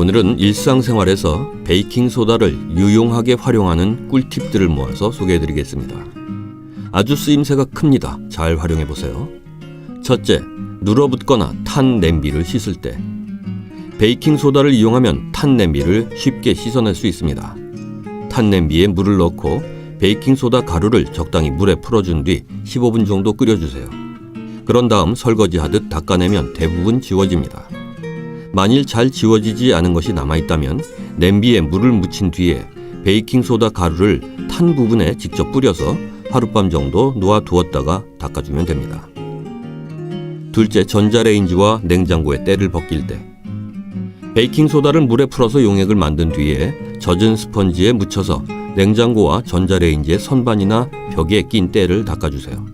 오늘은 일상생활에서 베이킹 소다를 유용하게 활용하는 꿀팁들을 모아서 소개해 드리겠습니다. 아주 쓰임새가 큽니다. 잘 활용해 보세요. 첫째, 눌어붙거나 탄 냄비를 씻을 때 베이킹 소다를 이용하면 탄 냄비를 쉽게 씻어낼 수 있습니다. 탄 냄비에 물을 넣고 베이킹 소다 가루를 적당히 물에 풀어준 뒤 15분 정도 끓여주세요. 그런 다음 설거지 하듯 닦아내면 대부분 지워집니다. 만일 잘 지워지지 않은 것이 남아있다면 냄비에 물을 묻힌 뒤에 베이킹 소다 가루를 탄 부분에 직접 뿌려서 하룻밤 정도 놓아두었다가 닦아주면 됩니다. 둘째, 전자레인지와 냉장고에 때를 벗길 때 베이킹 소다를 물에 풀어서 용액을 만든 뒤에 젖은 스펀지에 묻혀서 냉장고와 전자레인지의 선반이나 벽에 낀 때를 닦아주세요.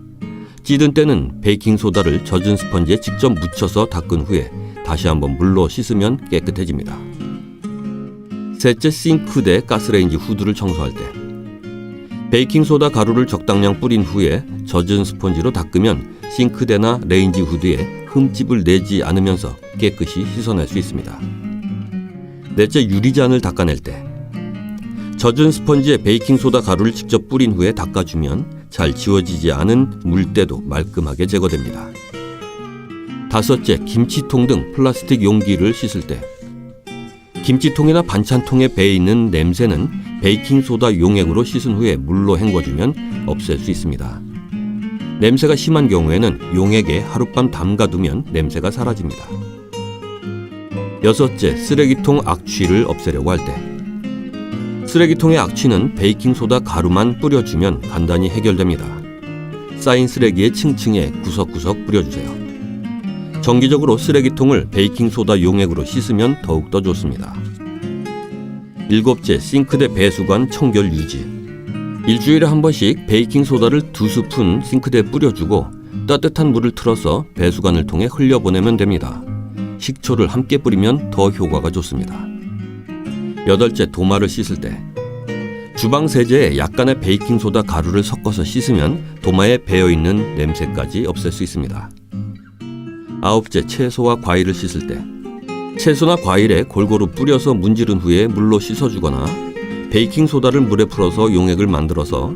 찌든 때는 베이킹 소다를 젖은 스펀지에 직접 묻혀서 닦은 후에 다시 한번 물로 씻으면 깨끗해집니다. 셋째, 싱크대 가스레인지 후드를 청소할 때 베이킹 소다 가루를 적당량 뿌린 후에 젖은 스펀지로 닦으면 싱크대나 레인지 후드에 흠집을 내지 않으면서 깨끗이 씻어낼 수 있습니다. 넷째, 유리잔을 닦아낼 때 젖은 스펀지에 베이킹 소다 가루를 직접 뿌린 후에 닦아주면 잘 지워지지 않은 물때도 말끔하게 제거됩니다. 다섯째, 김치통 등 플라스틱 용기를 씻을 때 김치통이나 반찬통에 배어 있는 냄새는 베이킹 소다 용액으로 씻은 후에 물로 헹궈주면 없앨 수 있습니다. 냄새가 심한 경우에는 용액에 하룻밤 담가두면 냄새가 사라집니다. 여섯째, 쓰레기통 악취를 없애려고 할 때. 쓰레기통의 악취는 베이킹소다 가루만 뿌려주면 간단히 해결됩니다. 쌓인 쓰레기의 층층에 구석구석 뿌려주세요. 정기적으로 쓰레기통을 베이킹소다 용액으로 씻으면 더욱더 좋습니다. 일곱째, 싱크대 배수관 청결 유지. 일주일에 한 번씩 베이킹소다를 두 스푼 싱크대에 뿌려주고 따뜻한 물을 틀어서 배수관을 통해 흘려보내면 됩니다. 식초를 함께 뿌리면 더 효과가 좋습니다. 여덟째, 도마를 씻을 때 주방 세제에 약간의 베이킹 소다 가루를 섞어서 씻으면 도마에 배어 있는 냄새까지 없앨 수 있습니다. 아홉째, 채소와 과일을 씻을 때 채소나 과일에 골고루 뿌려서 문지른 후에 물로 씻어주거나 베이킹 소다를 물에 풀어서 용액을 만들어서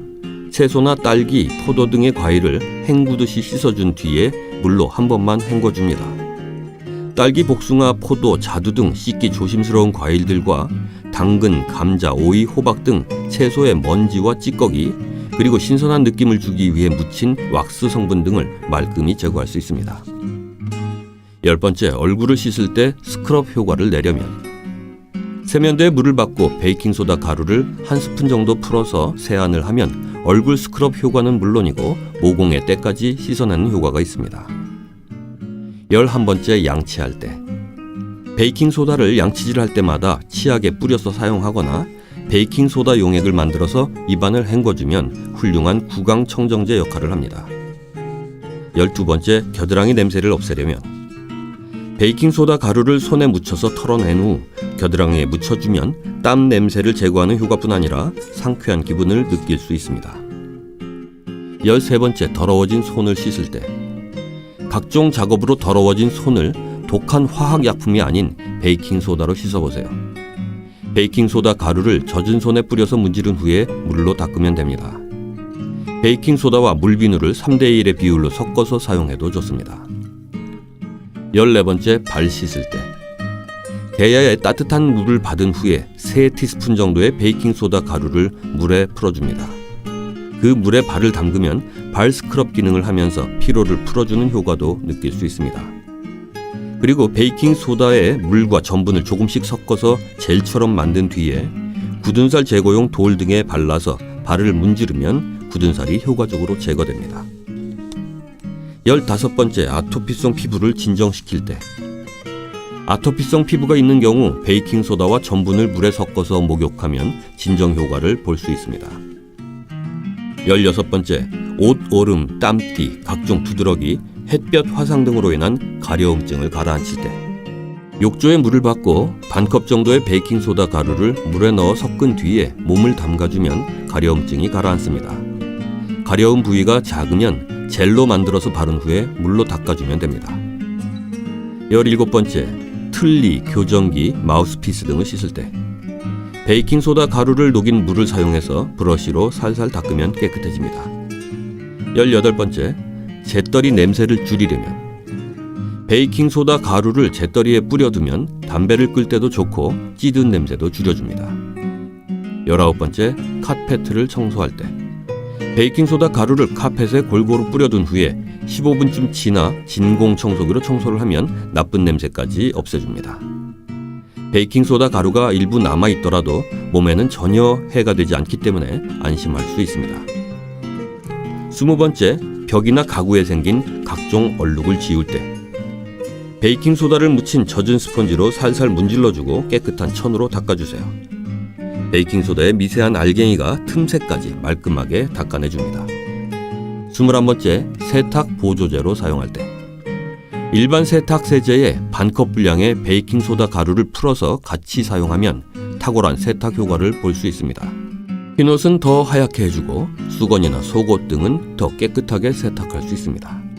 채소나 딸기, 포도 등의 과일을 헹구듯이 씻어준 뒤에 물로 한 번만 헹궈줍니다. 딸기, 복숭아, 포도, 자두 등 씻기 조심스러운 과일들과 당근, 감자, 오이, 호박 등 채소의 먼지와 찌꺼기 그리고 신선한 느낌을 주기 위해 묻힌 왁스 성분 등을 말끔히 제거할 수 있습니다. 열 번째, 얼굴을 씻을 때 스크럽 효과를 내려면 세면대에 물을 받고 베이킹 소다 가루를 한 스푼 정도 풀어서 세안을 하면 얼굴 스크럽 효과는 물론이고 모공의 때까지 씻어내는 효과가 있습니다. 열한 번째 양치할 때 베이킹 소다를 양치질할 때마다 치약에 뿌려서 사용하거나 베이킹 소다 용액을 만들어서 입안을 헹궈주면 훌륭한 구강 청정제 역할을 합니다. 열두 번째 겨드랑이 냄새를 없애려면 베이킹 소다 가루를 손에 묻혀서 털어낸 후 겨드랑이에 묻혀주면 땀 냄새를 제거하는 효과뿐 아니라 상쾌한 기분을 느낄 수 있습니다. 열세 번째 더러워진 손을 씻을 때 각종 작업으로 더러워진 손을 독한 화학 약품이 아닌 베이킹 소다로 씻어보세요. 베이킹 소다 가루를 젖은 손에 뿌려서 문지른 후에 물로 닦으면 됩니다. 베이킹 소다와 물비누를 3대 1의 비율로 섞어서 사용해도 좋습니다. 14번째 발 씻을 때 대야에 따뜻한 물을 받은 후에 3티스푼 정도의 베이킹 소다 가루를 물에 풀어줍니다. 그 물에 발을 담그면 발 스크럽 기능을 하면서 피로를 풀어주는 효과도 느낄 수 있습니다. 그리고 베이킹 소다에 물과 전분을 조금씩 섞어서 젤처럼 만든 뒤에 굳은 살 제거용 돌 등에 발라서 발을 문지르면 굳은 살이 효과적으로 제거됩니다. 열다섯 번째 아토피성 피부를 진정시킬 때 아토피성 피부가 있는 경우 베이킹 소다와 전분을 물에 섞어서 목욕하면 진정 효과를 볼 수 있습니다. 열여섯 번째 옷 오름, 땀띠, 각종 두드러기, 햇볕 화상 등으로 인한 가려움증을 가라앉힐 때 욕조에 물을 받고 반컵 정도의 베이킹 소다 가루를 물에 넣어 섞은 뒤에 몸을 담가주면 가려움증이 가라앉습니다. 가려운 부위가 작으면 젤로 만들어서 바른 후에 물로 닦아주면 됩니다. 열일곱 번째 틀니, 교정기, 마우스피스 등을 씻을 때 베이킹소다 가루를 녹인 물을 사용해서 브러쉬로 살살 닦으면 깨끗해집니다. 18번째, 재떨이 냄새를 줄이려면 베이킹소다 가루를 재떨이에 뿌려두면 담배를 끌 때도 좋고 찌든 냄새도 줄여줍니다. 19번째, 카페트를 청소할 때 베이킹소다 가루를 카펫에 골고루 뿌려둔 후에 15분쯤 지나 진공 청소기로 청소를 하면 나쁜 냄새까지 없애줍니다. 베이킹소다 가루가 일부 남아 있더라도 몸에는 전혀 해가 되지 않기 때문에 안심할 수 있습니다. 스무 번째, 벽이나 가구에 생긴 각종 얼룩을 지울 때 베이킹소다를 묻힌 젖은 스펀지로 살살 문질러주고 깨끗한 천으로 닦아주세요. 베이킹소다의 미세한 알갱이가 틈새까지 말끔하게 닦아내줍니다. 21번째, 세탁 보조제로 사용할 때 일반 세탁 세제에 반컵 분량의 베이킹소다 가루를 풀어서 같이 사용하면 탁월한 세탁 효과를 볼 수 있습니다. 흰옷은 더 하얗게 해주고 수건이나 속옷 등은 더 깨끗하게 세탁할 수 있습니다.